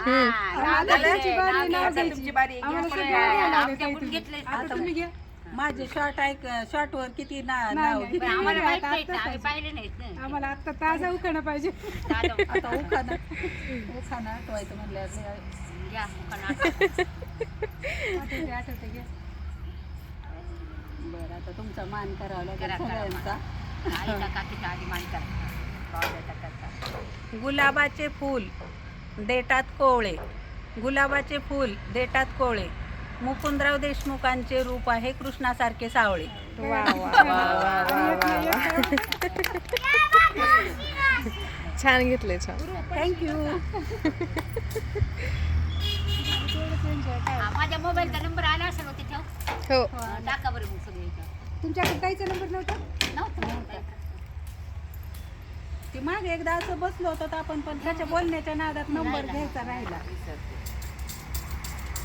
आता तुमची बारी, नाव आता घ्यायची. तुमची बारी आहे. आम्हाला घ्या. सगळं घ्यायला लागेल आमच्या काही पण तुम्ही. घेतलंय. आता तुम्ही घ्या. माझे शॉर्ट ऐक शॉर्ट वर किती ना नाही, नाव नाही. आम्हाला माहीत आता- नाही ना, आता आम्ही पाहिले नाहीत ना. आम्हाला आता ताजा उखाणं पाहिजे. चालव. आता उखाना उखाना आठवायचं म्हणल्यावर घ्या, मुखानं आठवते आठवते घ्या. बरं आता तुमचा मान करावा लागेल करा, करा सगळ्यांचा. आईचा काकीचा आधी मान करा. गुलाबाचे फूल. देटात कोवळे. गुलाबाचे फूल देटात कोवळे. मुकुंदराव देशमुखांचे रूप आहे कृष्णासारखे सावळे. छान घेतले छान. थँक्यू हा, माझ्या मोबाईलचा नंबर आला असेल होते ठेव हो. अं, टाका बरं मग सगळे इथं. तुमच्याकडे ताईचा नंबर नव्हतं? नव्हतं. ते मागे एकदा असं बसलो होतो तर आपण पण त्याच्या बोलण्याच्या नादात नंबर घ्यायचा राहिला.